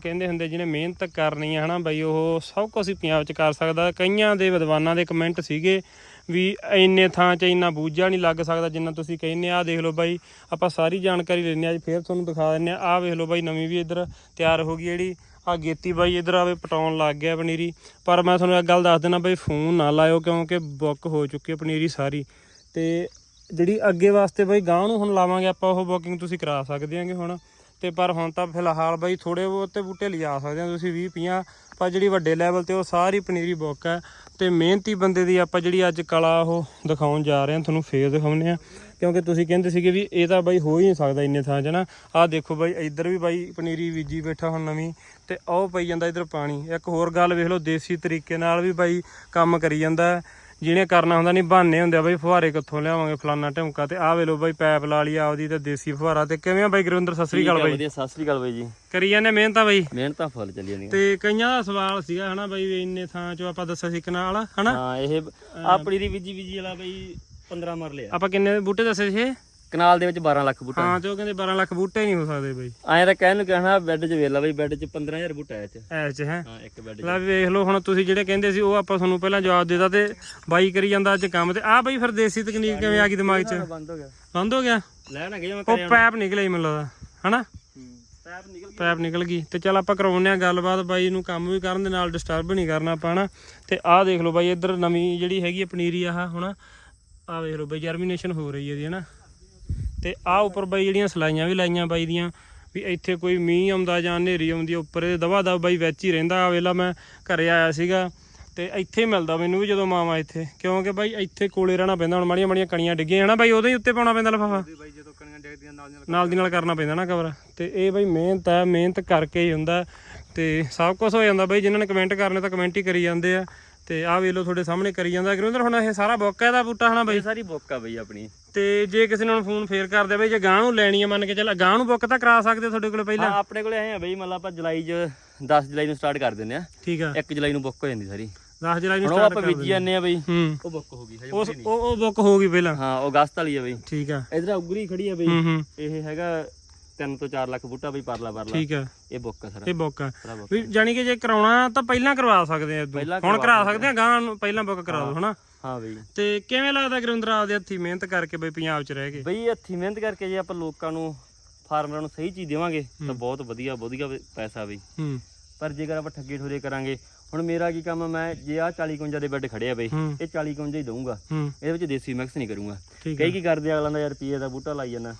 ਕਹਿੰਦੇ ਹੁੰਦੇ ਜਿਹਨੇ ਮਿਹਨਤ ਕਰਨੀ ਹੈ ਹਨਾ ਬਈ, ਉਹ ਸਭ ਕੁਝ ਹੀ ਪੰਜਾਬ 'ਚ ਕਰ ਸਕਦਾ। ਕਈਆਂ ਦੇ ਵਿਦਵਾਨਾਂ ਦੇ ਕਮੈਂਟ ਸੀਗੇ ਵੀ ਇੰਨੇ ਥਾਂ 'ਚ ਇੰਨਾ ਬੂਝਾ ਨਹੀਂ ਲੱਗ ਸਕਦਾ ਜਿੰਨਾ ਤੁਸੀਂ ਕਹਿੰਦੇ ਆ। ਦੇਖ ਲਓ ਬਾਈ, ਆਪਾਂ ਸਾਰੀ ਜਾਣਕਾਰੀ ਲੈਣੇ ਆ ਅੱਜ ਫੇਰ ਤੁਹਾਨੂੰ ਦਿਖਾ ਦਿੰਨੇ ਆ ਆਹ ਵੇਖ ਲਓ ਬਾਈ, ਨਵੀਂ ਵੀ ਇੱਧਰ ਤਿਆਰ ਹੋ ਗਈ ਜਿਹੜੀ। ਆ ਗੇਤੀ ਬਾਈ, ਇੱਧਰ ਆਵੇ ਪਟਾਉਣ ਲੱਗ ਗਿਆ ਪਨੀਰੀ। ਪਰ ਮੈਂ ਤੁਹਾਨੂੰ ਇੱਕ ਗੱਲ ਦੱਸ ਦਿੰਦਾ ਬਾਈ, ਫੋਨ ਨਾ ਲਾਇਓ ਕਿਉਂਕਿ ਬੁੱਕ ਹੋ ਚੁੱਕੀ ਹੈ ਪਨੀਰੀ ਸਾਰੀ। ਤੇ ਜਿਹੜੀ ਅੱਗੇ ਵਾਸਤੇ ਬਾਈ ਗਾਂ ਨੂੰ ਹੁਣ ਲਾਵਾਂਗੇ ਆਪਾਂ, ਉਹ ਬੁਕਿੰਗ ਤੁਸੀਂ ਕਰਾ ਸਕਦੇ ਆਂਗੇ ਹੁਣ। ਤੇ ਪਰ ਹੁਣ ਤਾਂ ਫਿਲਹਾਲ ਬਾਈ ਥੋੜੇ ਬਹੁਤੇ ਬੂਟੇ ਲਿਜਾ ਸਕਦੇ ਆ ਤੁਸੀਂ 20 50 ਪਰ ਜਿਹੜੀ ਵੱਡੇ ਲੈਵਲ ਤੇ ਉਹ ਸਾਰੀ ਪਨੀਰੀ ਬੁੱਕ ਹੈ ਤੇ ਮਿਹਨਤੀ ਬੰਦੇ ਦੀ ਆਪਾਂ ਜਿਹੜੀ ਅੱਜ ਕਲਾ ਉਹ ਦਿਖਾਉਣ ਜਾ ਰਹੇ ਹਾਂ, ਤੁਹਾਨੂੰ ਫੇਰ ਦਿਖਾਉਂਦੇ ਆ ਕਿਉਂਕਿ ਤੁਸੀਂ ਕਹਿੰਦੇ ਸੀਗੇ ਵੀ ਇਹ ਤਾਂ ਬਾਈ ਹੋ ਹੀ ਨਹੀਂ ਸਕਦਾ ਇੰਨੇ ਥਾਂ 'ਚ ਨਾ। ਆਹ ਦੇਖੋ ਬਾਈ ਇੱਧਰ ਵੀ ਬਾਈ ਪਨੀਰੀ ਬੀਜੀ ਬੈਠਾ ਹੁਣ ਨਵੀਂ ਤੇ ਉਹ ਪਈ ਜਾਂਦਾ ਇੱਧਰ ਪਾਣੀ। ਇੱਕ ਹੋਰ ਗੱਲ ਵੇਖ ਲਓ, ਦੇਸੀ ਤਰੀਕੇ ਨਾਲ ਵੀ ਬਾਈ ਕੰਮ ਕਰੀ ਜਾਂਦਾ। ਜਿਹਨੇ ਕਰਨਾ ਹੁੰਦਾ ਨਹੀਂ ਬਹਾਨੇ ਹੁੰਦੇ ਆ ਬਾਈ ਫੁਹਾਰੇ ਕਿੱਥੋਂ ਲਿਆਵਾਂਗੇ ਫਲਾਨਾ ਢਮਕਾ ਤੇ ਆਹ ਵੇ ਲੋ ਬਾਈ ਪੈਪ ਲਾ ਲਈ ਆਪਦੀ ਤੇ ਦੇਸੀ ਫੁਹਾਰਾ ਤੇ ਕਿਵੇਂ ਆ ਬਾਈ ਗੁਰਵਿੰਦਰ ਸਤਿ ਸ੍ਰੀ ਅਕਾਲ ਬਾਈ। ਵਧੀਆ ਸਤਿ ਸ੍ਰੀ ਅਕਾਲ ਬਾਈ ਜੀ। ਕਰੀ ਜਾਂਦੇ ਮਿਹਨਤ ਆ ਬਾਈ। ਮਿਹਨਤ ਫੁੱਲ ਚੱਲੀ ਜਾਂਦੀ ਤੇ ਕਈਆਂ ਦਾ ਸਵਾਲ ਸੀਗਾ ਹਨਾ ਬਾਈ ਵੀ ਇੰਨੇ ਥਾਂ ਚੋਂ ਆਪਾਂ ਦੱਸਿਆ ਸੀ ਕਨਾਲ ਹਨਾ? ਹਾਂ ਇਹ ਆਪਣੀ ਦੀ ਬੀਜੀ ਬੀਜੀ ਵਾਲਾ ਬਾਈ 15 ਮਰ ਲਿਆ। ਆਪਾਂ ਕਿੰਨੇ ਬੂਟੇ ਦੱਸੇ ਸੀ ਇਹ? ਕਨਾਲ ਦੇ ਵਿੱਚ 12 ਲੱਖ ਬੂਟਾ ਹਾਂ ਚੋ ਕਹਿੰਦੇ 12 ਲੱਖ ਬੂਟੇ ਨਹੀਂ ਹੋ ਸਕਦੇ ਬਾਈ। ਐਂ ਤਾਂ ਕਹਿਣ ਨੂੰ ਕਹਿਣਾ ਬੈੱਡ 'ਚ ਵੇਲਾ ਬਾਈ ਬੈੱਡ 'ਚ 15000 ਬੂਟਾ ਐ ਚ। ਐ ਚ ਹੈ? ਹਾਂ ਇੱਕ ਬੈੱਡ 'ਚ। ਲੈ ਵੇਖ ਲਓ ਹੁਣ ਤੁਸੀਂ ਜਿਹੜੇ ਕਹਿੰਦੇ ਸੀ ਉਹ ਆਪਾਂ ਤੁਹਾਨੂੰ ਪਹਿਲਾਂ ਜਵਾਬ ਦੇਤਾ ਤੇ ਬਾਈ ਕਰੀ ਜਾਂਦਾ ਅੱਜ ਕੰਮ ਤੇ। ਆਹ ਬਾਈ ਫਿਰ ਦੇਸੀ ਤਕਨੀਕ ਕਿਵੇਂ ਆ ਗਈ ਦਿਮਾਗ 'ਚ? ਬੰਦ ਹੋ ਗਿਆ। ਬੰਦ ਹੋ ਗਿਆ? ਲੈ ਨਾ ਗਿਆ ਮੈਂ ਉਹ ਪੈਪ ਨਿਕਲਿਆ ਹੀ ਮੈਨੂੰ ਲੱਗਦਾ ਹਨਾ? ਪੈਪ ਨਿਕਲ ਪੈਪ ਨਿਕਲ ਗਈ। ਤੇ ਚਲ ਆਪਾਂ ਕਰਾਉਨੇ ਆ ਗੱਲਬਾਤ ਬਾਈ ਨੂੰ ਕੰਮ ਵੀ ਕਰਨ ਦੇ ਨਾਲ ਡਿਸਟਰਬ ਨਹੀਂ ਕਰਨਾ ਆਪਾਂ ਹਨਾ? ਤੇ ਆਹ ਦੇਖ ਲਓ ਬਾਈ ਇੱਧਰ ਨਵੀਂ ਜਿਹੜੀ ਹੈਗੀ ਆ ਪਨੀਰੀ ਆਹ ਹੁਣ ਆਹ ਵੇਖ ਲਓ ਬਾਈ ਜਰਮੀਨੇਸ਼ਨ ਹੋ ਰਹੀ ਹੈ ਇਹਦੀ ਹਨਾ? ਤੇ ਆਹ ਉੱਪਰ ਬਾਈ ਜਿਹੜੀਆਂ ਸਲਾਈਆਂ ਵੀ ਲਾਈਆਂ ਬਾਈ ਦੀਆਂ ਵੀ ਇੱਥੇ ਕੋਈ ਮੀਂਹ ਆਉਂਦਾ ਜਾਂ ਹਨੇਰੀ ਆਉਂਦੀ ਆ, ਉੱਪਰ ਇਹ ਦਵਾ ਦਵ ਬਾਈ ਵਿੱਚ ਹੀ ਰਹਿੰਦਾ। ਆ ਵੇਲਾ ਮੈਂ ਘਰੇ ਆਇਆ ਸੀਗਾ ਤੇ ਇੱਥੇ ਮਿਲਦਾ ਮੈਨੂੰ ਵੀ ਜਦੋਂ ਮਾਮਾ ਇੱਥੇ। ਕਿਉਂਕਿ ਬਾਈ ਇੱਥੇ ਕੋਲੇ ਰਹਿਣਾ ਪੈਂਦਾ ਹੁਣ ਮਾੜੀਆਂ ਮਾੜੀਆਂ ਕਣੀਆਂ ਡਿੱਗੀਆਂ ਹਨਾ ਬਾਈ ਉਹਦੇ ਹੀ ਉੱਤੇ ਪਾਉਣਾ ਪੈਂਦਾ ਲਫਾਫਾ। ਬਾਈ ਜਦੋਂ ਕਣੀਆਂ ਡੇਗਦੀਆਂ ਨਾਲ ਨਾਲ ਨਾਲ ਦੀ ਨਾਲ ਕਰਨਾ ਪੈਂਦਾ ਨਾ ਕਵਰ। ਤੇ ਇਹ ਬਈ ਮਿਹਨਤ ਹੈ ਮਿਹਨਤ ਕਰਕੇ ਹੀ ਹੁੰਦਾ। ਤੇ ਸਭ ਕੁਝ ਹੋ ਜਾਂਦਾ ਬਈ ਜਿਨ੍ਹਾਂ ਨੇ ਕਮੈਂਟ ਕਰਨੇ ਤਾਂ ਕਮੈਂਟ ਹੀ ਕਰੀ ਜਾਂਦੇ ਆ। ਤੇ ਆਹ ਵੇਖ ਲਓ ਤੁਹਾਡੇ ਸਾਹਮਣੇ ਕਰੀ ਜਾਂਦਾ ਗੁਰਿੰਦਰ ਹੁਣ ਇਹ ਸਾਰਾ ਬੁੱਕ ਹੈ ਦਾ ਬੂਟਾ ਹਨਾ ਬਈ? ਇਹ ਸਾਰੀ ਬੁੱਕ ਆ ਬਾਈ ਆਪਣੀ। ਤੇ ਜੇ ਕਿਸੇ ਨੇ ਹੁਣ ਫੋਨ ਫੇਰ ਕਰਦੇ ਬਈ ਜੇ ਗਾਂ ਨੂੰ ਲੈਣੀ ਹੈ ਮੰਨ ਕੇ ਚੱਲ ਗਾਂ ਨੂੰ ਬੁੱਕ ਤਾਂ ਕਰਾ ਸਕਦੇ ਹੋ ਤੁਹਾਡੇ ਕੋਲ ਹਾਂ ਪਹਿਲਾਂ ਆਪਣੇ ਕੋਲੇ ਆਏ ਆ ਬਾਈ ਮਤਲਬ ਆਪਾਂ ਜੁਲਾਈ 'ਚ 10 ਜੁਲਾਈ ਨੂੰ ਸਟਾਰਟ ਕਰ ਦਿੰਦੇ ਆ। ਠੀਕ ਆ। 1 ਜੁਲਾਈ ਨੂੰ ਬੁੱਕ ਹੋ ਜਾਂਦੀ ਸਾਰੀ। 10 ਜੁਲਾਈ ਨੂੰ ਹੁਣ ਉਹ ਸਟਾਰਟ ਆਪਾਂ ਕਰ ਬੀਜੀ ਜਾਂਦੇ ਆ ਬਾਈ। ਹੂੰ। ਉਹ ਬੁੱਕ ਹੋ ਗਈ ਹਜੇ ਉਸ ਉਹ ਉਹ ਬੁੱਕ ਹੋ ਗਈ ਪਹਿਲਾਂ? ਹਾਂ ਉਹ ਅਗਸਤ ਵਾਲੀ ਆ ਬਾਈ। ਠੀਕ ਆ। ਇਧਰ ਉਗਰੀ ਖੜੀ ਆ ਬਾਈ। ਹੂੰ ਹੂੰ। ਇਹ ਹੈਗਾ 3 ਤੋਂ 4 ਲੱਖ ਬੂਟਾ ਬਈ ਪਰਲਾ ਪਰਲਾ। ਠੀਕ ਆ। ਇਹ ਬੁੱਕ ਆ ਸਾਰਾ। ਇਹ ਬੁੱਕ ਆ। ਸਾਰਾ book। ਵੀ ਜਾਨੀ ਕਿ ਜੇ ਕਰਾਉਣਾ ਤਾਂ ਪਹਿਲਾਂ ਕਰਵਾ ਸਕਦੇ ਆ। ਪਹਿਲਾਂ ਹੁਣ ਕਰਵਾ ਕਰਾ ਸਕਦੇ ਆ। ਗਾਂ ਨੂੰ ਪਹਿਲਾਂ ਬੁੱਕ ਕਰਾ ਦਿਓ ਹਨਾ? ਹਾਂ ਬਈ। ਤੇ ਕਿਵੇਂ ਲੱਗਦਾ ਗੁਰਿੰਦਰ ਆਪਦੇ ਹੱਥੀ ਮਿਹਨਤ ਕਰਕੇ ਬਈ ਪੰਜਾਬ 'ਚ ਰਹਿ ਕੇ ਬਈ ਹੱਥੀ ਮਿਹਨਤ ਕਰਕੇ ਜੇ ਆਪਾਂ ਲੋਕਾਂ ਨੂੰ ਫਾਰਮਰਾਂ ਨੂੰ ਸਹੀ ਚੀਜ਼ ਦੇਵਾਂਗੇ ਤਾਂ ਬਹੁਤ ਵਧੀਆ ਵਧੀਆ ਵੀ ਪੈਸਾ ਬਈ। ਹੂੰ। ਪਰ ਜੇਕਰ ਆਪਾਂ ਠੱਗੇ ਠੋਰੇ ਕਰਾਂਗੇ ਹੁਣ ਮੇਰਾ ਕੀ ਕੰਮ ਆ ਮੈਂ ਜੇ ਆ 40 ਕੁੰਜਾ ਦੇ ਬੈੱਡ ਖੜੇ ਆ ਬਈ ਇਹ 40 ਕੁੰਜਾ ਹੀ ਦਊਂਗਾ। ਇਹਦੇ ਵਿੱਚ ਦੇਸੀ ਮਿਕਸ ਨਹੀਂ ਕਰੂੰਗਾ। ਕਈ ਕੀ ਕਰਦੇ ਆ, ਅਗਲਾ ਦਾ ਯਾਰ ਰੁਪਏ ਦਾ ਬੂਟਾ ਲਾਈ ਜਾਂਦਾ।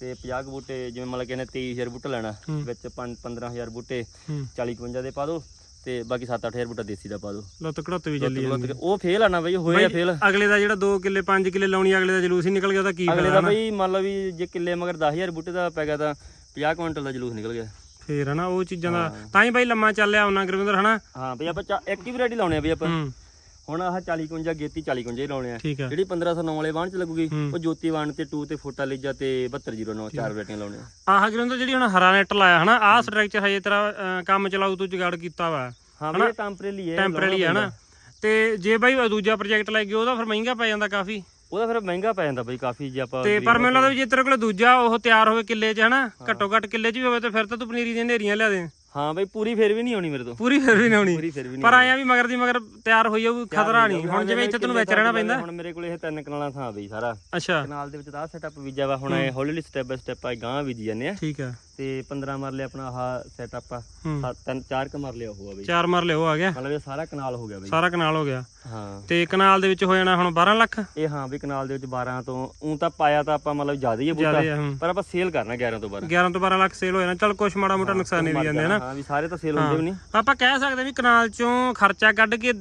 ਤੇ 50 ਕੁ ਬੂਟੇ ਜਿਵੇਂ ਮਤਲਬ ਕਹਿੰਦੇ 23000 ਬੂਟਾ ਲੈਣਾ। ਵਿੱਚ 15000 ਬੂਟੇ ਹੂੰ। 40 ਕੁੰਜਾ ਦੇ ਪਾ ਦਿਓ ਤੇ ਬਾਕੀ 7-8000 ਬੂਟਾ ਦੇਸੀ ਦਾ ਪਾ ਦਿਓ ਲੱਤ ਘੜਤ ਵੀ ਚੱਲੀ ਜਾਂਦੀ ਉਹ ਫੇਲ ਆਣਾ ਬਈ ਹੋਇਆ ਫੇਲ। ਅਗਲੇ ਦਾ ਜਿਹੜਾ 2 ਕਿੱਲੇ 5 ਕਿੱਲੇ ਲਾਉਣੀ ਅਗਲੇ ਦਾ ਜਲੂਸ ਹੀ ਨਿਕਲ ਗਿਆ ਤਾਂ ਕੀ ਅਗਲੇ ਦਾ ਬਈ ਮੰਨ ਲਓ ਵੀ ਜੇ ਕਿੱਲੇ ਮਗਰ 10000 ਬੂਟੇ ਦਾ ਪੈ ਗਿਆ ਤਾਂ 50 ਕੁਇੰਟਲ ਦਾ ਜਲੂਸ ਨਿਕਲ ਗਿਆ। ਫੇਰ ਹਨਾ ਉਹ ਚੀਜ਼ਾਂ ਦਾ। ਤਾਂ ਹੀ ਬਾਈ ਲੰਮਾ ਚੱਲਿਆ ਉਹਨਾਂ ਗੁਰਵਿੰਦਰ ਹਨਾ? ਹਾਂ ਬਈ ਆਪਾਂ ਚਾ- ਇੱਕ ਹੀ ਵੈਰਾਈਟੀ ਲਾਉਣੇ ਆ ਬਈ ਆਪਾਂ। ਹੂੰ। ਹੁਣ ਆਹ 40 ਕੁੰਜਾ ਗੇਤੀ 40 ਕੁੰਜਾ ਹੀ ਲਾਉਣੇ ਆ। ਠੀਕ ਆ। ਜਿਹੜੀ 1509 ਵਾਲੇ ਵਾਹਣ ਚ ਲੱਗੂਗੀ। ਉਹ ਜੋਤੀ ਵਾਹਣ ਤੇ 2 ਤੇ ਫੋਟਾ ਲੀਜਾ ਤੇ 7209 ਚਾਰ ਵੈਰਾਈਟੀਆਂ ਲਾਉਣੇ ਆ ਆਹ ਗੁਰਵਿੰਦਰ ਜਿਹੜੀ ਹੁਣ ਹਰਾ ਨੈਟ ਲਾਇਆ ਹਨਾ ਆਹ ਸਟਰਕਚਰ ਹਜੇ ਤੇਰਾ ਅਹ, ਕੰਮ ਚਲਾਉ ਤੂੰ ਜੁਗਾੜ ਕੀਤਾ ਵਾ। ਹਾਂ ਬਈ ਇਹ ਟੈਂਪਰੇਰੀ ਹੈ ਟੈਂਪਰੇਰੀ ਹੈ ਨਾ ਤੇ ਜੇ ਬਾਈ ਦੂਜਾ ਪ੍ਰੋਜੈਕਟ ਲੈ ਗਿਆ ਉਹਦਾ ਫਿਰ ਮਹਿੰਗਾ ਪੈ ਜਾਂਦਾ ਕਾਫੀ। ਉਹਦਾ ਫਿਰ ਮਹਿੰਗਾ ਪੈ ਜਾਂਦਾ ਬਈ ਕਾਫੀ ਜੇ ਆਪਾਂ ਤੇ ਪਰ ਮੈਨੂੰ ਲੱਗਦਾ ਵੀ ਜੇ ਤੇਰੇ ਕੋਲ ਦੂਜਾ ਉਹ ਤਿਆਰ ਹੋਵੇ ਕਿੱਲੇ 'ਚ ਹਨਾ ਘੱਟੋ ਘੱਟ ਕਿੱਲੇ 'ਚ ਵੀ ਹੋਵੇ ਤੇ ਫਿਰ ਤਾਂ ਤੂੰ ਪਨੀਰੀ ਦੀਆਂ ਨੇਰੀਆਂ ਲਿਆ ਦੇ। ਹਾਂ ਬਈ ਪੂਰੀ ਫਿਰ ਵੀ ਨਹੀਂ ਆਉਣੀ ਮੇਰੇ ਤੋਂ। ਪੂਰੀ ਫਿਰ ਵੀ ਨਹੀਂ ਪੂਰੀ ਫਿਰ ਵੀ ਨਹੀਂ ਪਰ ਆਇਆ ਵੀ ਮਗਰ ਦੀ ਮਗਰ ਤਿਆਰ ਹੋਈ ਜਾਊ ਖਤਰਾ ਨਹੀਂ। ਹੁਣ ਜਿਵੇਂ ਇੱਥੇ ਤੈਨੂੰ ਵਿੱਚ ਰਹਿਣਾ ਪੈਂਦਾ। ਹੁਣ ਮੇਰੇ ਕੋਲ ਇਹ ਤਿੰਨ ਕਨਾਲਾਂ ਥਾਂ ਬਈ ਸਾਰਾ। ਅੱਛਾ। ਕਨਾਲ ਦੇ ਵਿੱਚ ਤਾਂ ਸੈਟਅਪ ਬੀਜਿਆ ਵਾ ਹੁਣ ਇਹ ਹੌਲੀ ਹੌਲੀ ਸਟੈਪ ਬਾਈ ਸਟੈਪ ਆ ਗਾਂ ਬੀਜੀ ਜਾਂਦੇ ਆ। ਠੀਕ ਆ। ਤੇ 15 ਮਰਲੇ ਆਪਣਾ ਆਹ ਸੈਟਅਪ ਆ। ਹੂੰ। ਸੱਤ ਤਿੰਨ ਚਾਰ ਕ ਮਰਲੇ ਉਹ ਆ ਬਈ। ਚਾਰ ਮਰਲੇ ਉਹ ਆ ਗਿਆ? ਮਤਲਬ ਇਹ ਸਾਰਾ ਕਨਾਲ ਹੋ ਗਿਆ ਬਈ। ਸਾਰਾ ਕਨਾਲ ਹੋ ਗਿਆ। ਹਾਂ। ਤੇ ਕਨਾਲ ਦੇ ਵਿੱਚ ਹੋ ਜਾਣਾ ਹੁਣ 12 ਲੱਖ? ਇਹ ਹਾਂ ਵੀ ਕਨਾਲ ਦੇ ਵਿੱਚ 12 ਤੋਂ ਉਂ ਤਾਂ ਪਾਇਆ ਤਾਂ ਆਪਾਂ ਮਤਲਬ ਜ਼ਿਆਦਾ ਹੀ ਆ ਬੂਟਾ। ਜ਼ਿਆਦਾ ਹੂੰ ਪਰ ਆਪਾਂ ਸੇਲ ਕਰਨਾ 11 ਤੋਂ 12 11 ਤੋਂ 12 ਲੱਖ ਸੇਲ ਹੋ ਜਾਣਾ। ਚਲ ਕੁਛ ਮਾੜਾ ਮੋਟਾ ਨੁਕਸਾਨੇ ਵੀ ਜਾਂਦੇ ਹਨਾ ਹਾਂ ਵੀ ਸਾਰੇ ਤਾਂ ਸੇਲ ਹੁੰਦੇ ਵੀ ਨਹੀਂ। ਆਪਾਂ ਕਹਿ ਸਕਦੇ ਵੀ ਕਨਾਲ ਚੋਂ ਖਰਚਾ ਕੱਢ ਕੇ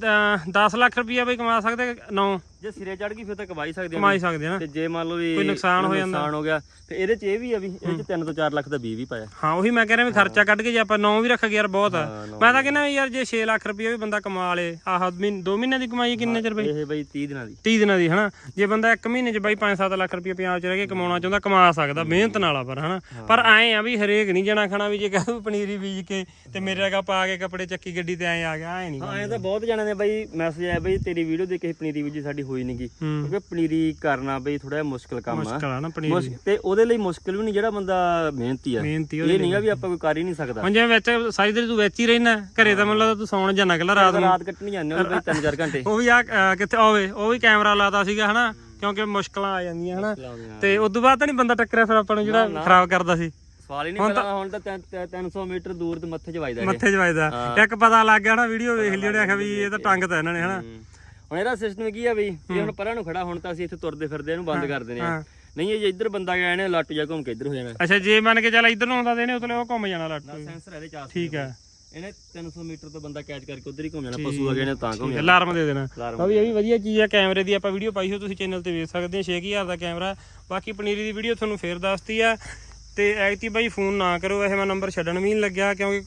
10 ਲੱਖ ਰੁਪਈਆ ਬਈ ਕਮਾ ਸਕਦੇ 9 ਜੇ ਸਿਰੇ ਚੜ ਗਈ ਫਿਰ ਤਾਂ ਕਮਾਈ ਸਕਦੇ ਆ ਕਮਾਈ ਸਕਦੇ ਹਨਾ ਤੇ ਜੇ ਮੰਨ ਲਓ ਵੀ ਕੋਈ ਨੁਕਸਾਨ ਹੋ ਜਾਂਦਾ। ਨੁਕਸਾਨ ਹੋ ਗਿਆ ਤੇ ਇਹਦੇ ਚ ਇਹ ਵੀ ਆ ਵੀ ਇਹਦੇ ਚ 3 ਤੋਂ 4 ਲੱਖ ਦਾ 20 ਵੀ ਪਾਇਆ। ਹਾਂ ਉਹੀ ਮੈਂ ਕਹਿ ਰਿਹਾ ਵੀ ਖਰਚਾ ਕੱਢ ਕੇ ਜੇ ਆਪਾਂ 9 ਵੀ ਰੱਖ ਗਏ ਯਾਰ ਬਹੁਤ ਆ। ਮੈਂ ਤਾਂ ਕਹਿੰਦਾ ਯਾਰ ਜੇ 6 ਲੱਖ ਰੁਪਈਆ ਵੀ ਬੰਦਾ ਕਮਾ ਲੇ ਆਹ ਮਹੀਨੇ 2 ਮਹੀਨਿਆਂ ਦੀ ਕਮਾਈ ਕਿੰਨੇ ਚਿਰ ਬਈ? ਇਹ ਬਈ 30 ਦਿਨਾਂ ਦੀ। 30 ਦਿਨਾਂ ਦੀ ਹਨਾ? ਜੇ ਬੰਦਾ ਇੱਕ ਮਹੀਨੇ 'ਚ ਬਾਈ 5-7 ਲੱਖ ਰੁਪਏ ਪੰਜਾਬ 'ਚ ਰਹਿ ਕੇ ਕਮਾਉਣਾ ਚਾਹੁੰਦਾ ਕਮਾ ਸਕਦਾ ਮਿਹਨਤ ਨਾਲ ਆ ਪਰ ਹਨਾ? ਪਰ ਐਂ ਆ ਵੀ ਹਰੇਕ ਨਹੀਂ ਜਣਾ ਖਾਣਾ ਵੀ ਜੇ ਕਹੂ ਪਨੀਰੀ ਬੀਜ ਕੇ ਤੇ ਮੇਰੇ ਵਰਗਾ ਪਾ ਕੇ ਕੱਪੜੇ ਚੱਕੀ ਗੱਡੀ ਤੇ ਐਂ ਆ ਗਿਆ ਐਂ ਨਹੀਂ ਹਾਂ ਇਹ ਤਾਂ ਬਹੁਤ ਜਣਿਆਂ ਨੇ ਬਈ ਮੈਸੇਜ ਆਇਆ ਬਈ ਤੇਰੀ ਵੀਡੀਓ ਦੇਖ ਕੇ ਪਨੀਰੀ ਬੀਜੀ ਸਾਡੀ ਹੋਈ ਨਹੀਂਗੀ। ਹੂੰ। ਕਿਉਂਕਿ ਪਨੀਰੀ ਕਰਨਾ ਬਈ ਥੋੜਾ ਜਿਹਾ ਮੁਸ਼ਕਲ ਕੰਮ ਆ। ਮੁਸ਼ਕਲ ਆ ਨਾ ਪਨੀਰ। ਮੁਸ਼ਕ- ਤੇ ਉਹਦੇ ਲਈ ਮੁਸ਼ਕਲ ਵੀ ਨਹੀਂ ਜਿਹੜਾ ਬੰਦਾ ਮਿਹਨਤੀ ਆ। ਇਹ ਨਹੀਂਗਾ ਵੀ ਆਪਾਂ ਕੋਈ ਕਰ ਹੀ ਨਹੀਂ ਸਕਦਾ। ਹੁਣ ਜਿਵੇਂ ਵਿੱਚ ਸਾਰੀ ਦਿਨ ਤੂੰ ਵਿੱਚ ਹੀ ਰਹਿਣਾ ਘਰੇ ਤਾਂ ਮੈਨੂੰ ਲੱਗਦਾ ਤੂੰ ਸੌਣ ਜਾਣਾ ਕੱਲਾ ਰਾਤ ਨੂੰ। ਰਾਤ ਕੱਟਣੀ ਜਾਂਦੇ ਉਹ ਬਈ 3-4 ਘੰਟੇ। ਉਹ ਵੀ ਆ ਕਿੱਥੇ ਹੋਵੇ ਉਹ ਵੀ ਕੈਮਰਾ ਲਾਤਾ ਸੀਗਾ ਹਨਾ ਕਿਉਂਕਿ ਮੁਸ਼ਕਲਾਂ ਆ ਜਾਂਦੀਆਂ ਹਨਾ। ਤੇ ਉਦੋਂ ਬਾਅਦ ਤਾਂ ਨਹੀਂ ਬੰਦਾ ਟੱਕਰਿਆ ਫਿਰ ਆਪਾਂ ਨੂੰ ਜਿਹੜਾ ਖਰਾਬ ਕਰਦਾ ਸੀ। ਸਵਾਲ ਹੀ ਨਹੀਂ ਪੈਦਾ ਹੁਣ ਤਾਂ ਤਿੰਨ- ਤਿੰਨ- 300 ਮੀਟਰ ਦੂਰ ਤੇ ਮੱਥੇ 'ਚ ਵੱਜਦਾ ਮੱਥੇ 'ਚ ਵੱਜਦਾ। ਇੱਕ ਪਤਾ ਲੱਗ ਗਿਆ ਨਾ ਵੀਡੀਓ ਵੇਖ ਲਈ ਉਹਨੇ ਆਖਿਆ ਵੀ ਇਹ ਤਾਂ ਟੰਗ ਤਾਂ ਇਹਨਾਂ ਨੇ ਹਨਾ। ਹੂੰ। ਹੁਣ ਇਹਦਾ ਸਿਸਟਮ ਕੀ ਆ ਬਈ? ਇਹ ਹੁਣ ਪਰਾਂ ਨੂੰ ਖੜਾ ਹੁਣ ਤਾਂ ਅਸੀਂ ਇੱਥੇ ਤੁਰਦੇ ਫਿਰਦੇ ਇਹਨੂੰ ਬੰਦ ਕਰ ਦਿੰਦੇ ਆ। ਨਹੀਂ ਇਹ ਜੇ ਇੱਧਰ ਬੰਦਾ ਗਿਆ ਇਹਨੇ ਲੱਟ ਜਾ ਘੁੰਮ ਕੇ ਇੱਧਰ ਹੋ ਜਾਣਾ। ਅੱਛਾ ਜੇ ਮੰਨ ਕੇ ਚੱਲ ਇੱਧਰ ਨੂੰ ਆਉਂਦਾ ਤੇ ਇਹਨੇ ਉਤਲੇ ਉਹ ਘੁੰਮ ਜਾਣਾ ਲੱਟ। ਸੈਂਸਰ ਇਹਦੇ ਚਾਸ ਠੀਕ ਹੈ ਇਹਨੇ 300 ਮੀਟਰ ਤੋਂ ਬੰਦਾ ਕੈਚ ਕਰਕੇ ਉਧਰ ਹੀ ਘੁੰਮ ਜਾਣਾ ਪਸ਼ੂ ਆ ਗਏ ਨੇ ਤਾਂ ਘੁੰਮ ਜਾਣਾ। ਅਲਾਰਮ ਦੇ ਦੇਣਾ। ਉਹ ਵੀ ਇਹ ਵੀ ਵਧੀਆ ਚੀਜ਼ ਆ ਕੈਮਰੇ ਦੀ ਆਪਾਂ ਵੀਡੀਓ ਪਾਈ ਹੋ ਤੁਸੀਂ ਚੈਨਲ ਤੇ ਵੇਖ ਸਕਦੇ ਹੋ 6000 ਦਾ ਕੈਮਰਾ ਬਾਕੀ ਪਨੀਰੀ ਦੀ ਵੀਡੀਓ ਤੁਹਾਨੂੰ ਫੇਰ ਦੱਸਤੀ ਆ। ਤੇ ਐਕਟੀ ਬਾਈ ਫੋਨ ਨਾ ਕਰੋ ਇਹ ਮੈਂ ਨੰਬਰ ਛੱਡਣ ਵੀ ਨਹੀਂ ਲੱਗਿਆ ਕਿਉਂਕਿ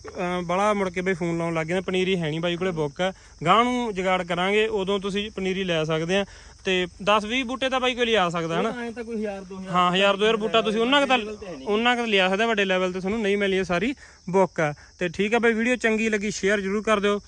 ਬੜਾ ਮੁੜ ਕੇ ਬਈ ਫੋਨ ਲਾਉਣ ਲੱਗ ਨੇ। ਪਨੀਰੀ ਹੈ ਨਹੀਂ ਬਾਈ ਕੋਲੇ ਬੁੱਕ। ਆ ਗਾਂ ਨੂੰ ਜਗਾੜ ਕਰਾਂਗੇ ਉਦੋਂ ਤੁਸੀਂ ਪਨੀਰੀ ਲੈ ਸਕਦੇ ਆ। ਤੇ 10 20 ਬੂਟੇ ਤਾਂ ਬਾਈ ਕੋਈ ਲਿਆ ਸਕਦਾ ਹਨਾ? ਐਂ ਤਾਂ ਕੋਈ 1000 2000 ਹਾਂ 1000 2000 ਬੂਟਾ ਤੁਸੀਂ ਉਹਨਾਂ ਕੁ ਤਾਂ ਉਹਨਾਂ ਕੁ ਲਿਆ ਸਕਦਾ ਵੱਡੇ ਲੈਵਲ ਤੇ ਤੁਹਾਨੂੰ ਨਹੀਂ ਮਿਲੀ ਸਾਰੀ ਬੁੱਕ। ਆ ਤੇ ਠੀਕ ਆ ਬਾਈ ਵੀਡੀਓ ਚੰਗੀ ਲੱਗੀ ਸ਼ੇਅਰ ਜਰੂਰ ਕਰ ਦਿਓ।